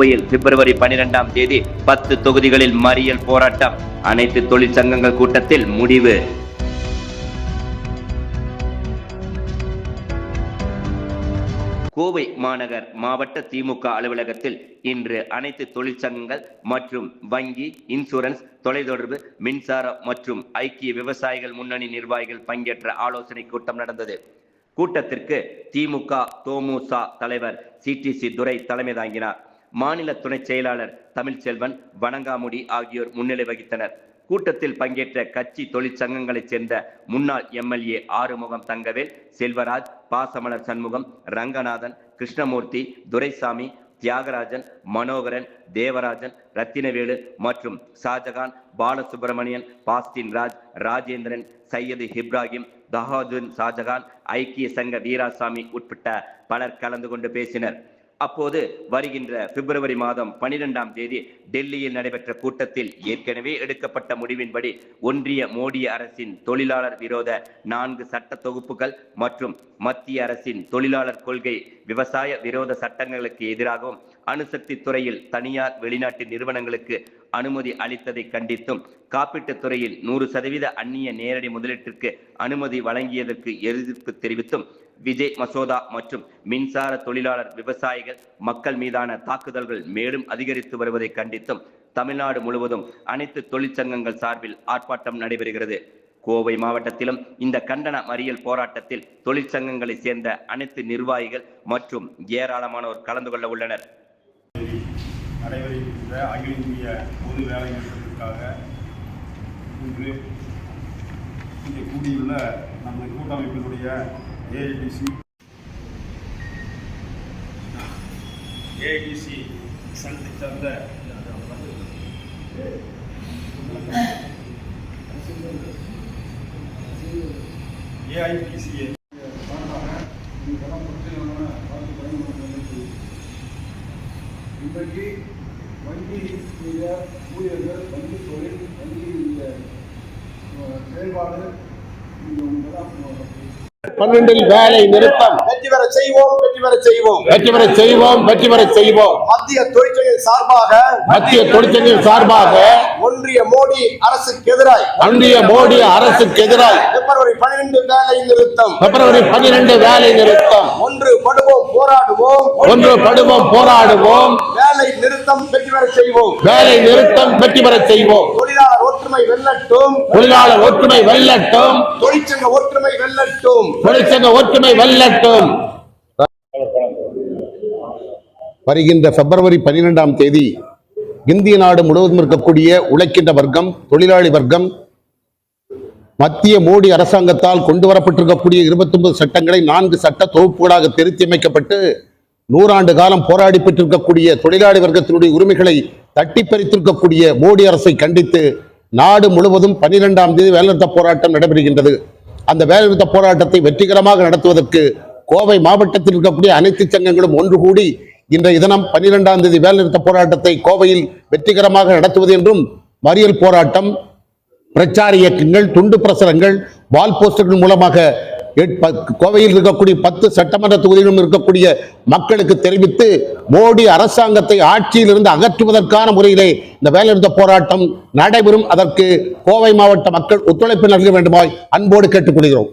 கோவையில் பிப்ரவரி பனிரெண்டாம் தேதி பத்து தொகுதிகளில் மறியல் போராட்டம். அனைத்து தொழிற்சங்கங்கள் கூட்டத்தில் முடிவு. கோவை மாநகர் மாவட்ட திமுக அலுவலகத்தில் இன்று அனைத்து தொழிற்சங்கங்கள் மற்றும் வங்கி இன்சூரன்ஸ் தொலைத்தொடர்பு மின்சாரம் மற்றும் ஐக்கிய விவசாயிகள் முன்னணி நிர்வாகிகள் பங்கேற்ற ஆலோசனை கூட்டம் நடந்தது. கூட்டத்திற்கு திமுக தோமுசா தலைவர் சிடிசி துரை தலைமை தாங்கினார். மாநில துணை செயலாளர் தமிழ்ச்செல்வன் வணங்காமுடி ஆகியோர் முன்னிலை வகித்தனர். கூட்டத்தில் பங்கேற்ற கட்சி தொழிற்சங்கங்களைச் சேர்ந்த முன்னாள் எம்எல்ஏ ஆறுமுகம் தங்கவேல் செல்வராஜ் பாசமலர் சண்முகம் ரங்கநாதன் கிருஷ்ணமூர்த்தி துரைசாமி தியாகராஜன் மனோகரன் தேவராஜன் ரத்தினவேலு மற்றும் ஷாஜகான் பாலசுப்பிரமணியன் பாஸ்டின் ராஜ் ராஜேந்திரன் சையது இப்ராஹிம் தஹாதுன் ஷாஜகான் ஐக்கிய சங்க வீராசாமி உட்பட்ட பலர் கலந்து கொண்டு பேசினர். அப்போது வருகின்ற பிப்ரவரி மாதம் பனிரெண்டாம் தேதி டெல்லியில் நடைபெற்ற கூட்டத்தில் ஏற்கனவே எடுக்கப்பட்ட முடிவின்படி ஒன்றிய மோடி அரசின் தொழிலாளர் விரோத நான்கு சட்ட தொகுப்புகள் மற்றும் மத்திய அரசின் தொழிலாளர் கொள்கை விவசாய விரோத சட்டங்களுக்கு எதிராகவும் அணுசக்தி துறையில் தனியார் வெளிநாட்டு நிறுவனங்களுக்கு அனுமதி அளித்ததை கண்டித்தும் காப்பீட்டுத் துறையில் நூறு சதவீத அந்நிய நேரடி முதலீட்டிற்கு அனுமதி வழங்கியதற்கு எதிர்ப்பு தெரிவித்தும் விஜய் மசோதா மற்றும் மின்சார தொழிலாளர் விவசாயிகள் மக்கள் மீதான தாக்குதல்கள் மேலும் அதிகரித்து வருவதை கண்டித்தும் தமிழ்நாடு முழுவதும் அனைத்து தொழிற்சங்கங்கள் சார்பில் ஆர்ப்பாட்டம் நடைபெறுகிறது. கோவை மாவட்டத்திலும் இந்த கண்டன மறியல் போராட்டத்தில் தொழிற்சங்கங்களை சேர்ந்த அனைத்து நிர்வாகிகள் மற்றும் ஏராளமானோர் கலந்து கொள்ள உள்ளனர். அகில இந்திய பொது வேலை நிறுத்தத்திற்காக இன்று இங்கே கூடியுள்ள நமது கூட்டமைப்பினுடைய ஏஐடிசி ஏஐடிசி சங்கத்தை சார்ந்த ஏஐடிசிஏ இன்றைக்கு வங்கி ஊழியர்கள் வங்கி தொழில் வங்கி அஹ், செயல்பாடு இது உங்களாம் பன்னெண்டில் வேலை நிறுத்தம். வெற்றி பெற செய்வோம் வெற்றி பெற செய்வோம். வெற்றி பெற செய்வோம் வெற்றி பெற செய்வோம். மத்திய தொழிற்சங்க சார்பாக மத்திய தொழிற்சங்கங்கள் சார்பாக ஒன்றிய மோடி அரசுக்கு எதிராய் அன்றைய மோடி அரசுக்கு எதிராக பிப்ரவரி பன்னிரண்டு வேலை நிறுத்தம். பிப்ரவரி பன்னிரண்டு வேலை நிறுத்தம். ஒன்று படுவோம் போராடுவோம். ஒன்று படுவோம் போராடுவோம். வேலை நிறுத்தம் வெற்றி பெற செய்வோம். வேலை நிறுத்தம் வெற்றி பெற செய்வோம். ஒற்றுமை வெல்லட்டும். தொழிலாளர் ஒற்றுமை வெல்லட்டும். தொழிற்சங்க ஒற்றுமை வெல்லட்டும். தொழிற்சங்க ஒற்றுமை வெல்லட்டும். வருகின்ற பிப்ரவரி பன்னிரெண்டாம் தேதி இந்திய நாடு முழுவதும் இருக்கக்கூடிய உழைக்கின்ற வர்க்கம் தொழிலாளி வர்க்கம் மத்திய மோடி அரசாங்கத்தால் கொண்டு வரப்பட்டிருக்கக்கூடிய 29 சட்டங்களை நான்கு சட்ட தொகுப்புகளாக திருத்தி அமைக்கப்பட்டு நூறாண்டு காலம் போராடி பெற்றிருக்கக்கூடிய தொழிலாளி வர்க்கத்தினுடைய உரிமைகளை தட்டி பறித்திருக்கக்கூடிய மோடி அரசை கண்டித்து நாடு முழுவதும் பன்னிரெண்டாம் தேதி வேலைநிறுத்த போராட்டம் நடைபெறுகின்றது. அந்த வேலைநிறுத்த போராட்டத்தை வெற்றிகரமாக நடத்துவதற்கு கோவை மாவட்டத்தில் இருக்கக்கூடிய அனைத்து சங்கங்களும் ஒன்று கூடி இன்றைய தினம் பன்னிரெண்டாம் தேதி வேலைநிறுத்த போராட்டத்தை கோவையில் வெற்றிகரமாக நடத்துவது என்றும் மறியல் போராட்டம் பிரச்சார இயக்கங்கள் துண்டு பிரசுரங்கள் வால் போஸ்டர்கள் மூலமாக கோவையில் இருக்கக்கூடிய பத்து சட்டமன்ற தொகுதியிலும் இருக்கக்கூடிய மக்களுக்கு தெரிவித்து மோடி அரசாங்கத்தை ஆட்சியிலிருந்து அகற்றுவதற்கான முறையிலே இந்த வேலைநிறுத்த போராட்டம் நடைபெறும். அதற்கு கோவை மாவட்ட மக்கள் ஒத்துழைப்பு நல்க வேண்டுமாய் அன்போடு கேட்டுக்கொள்கிறோம்.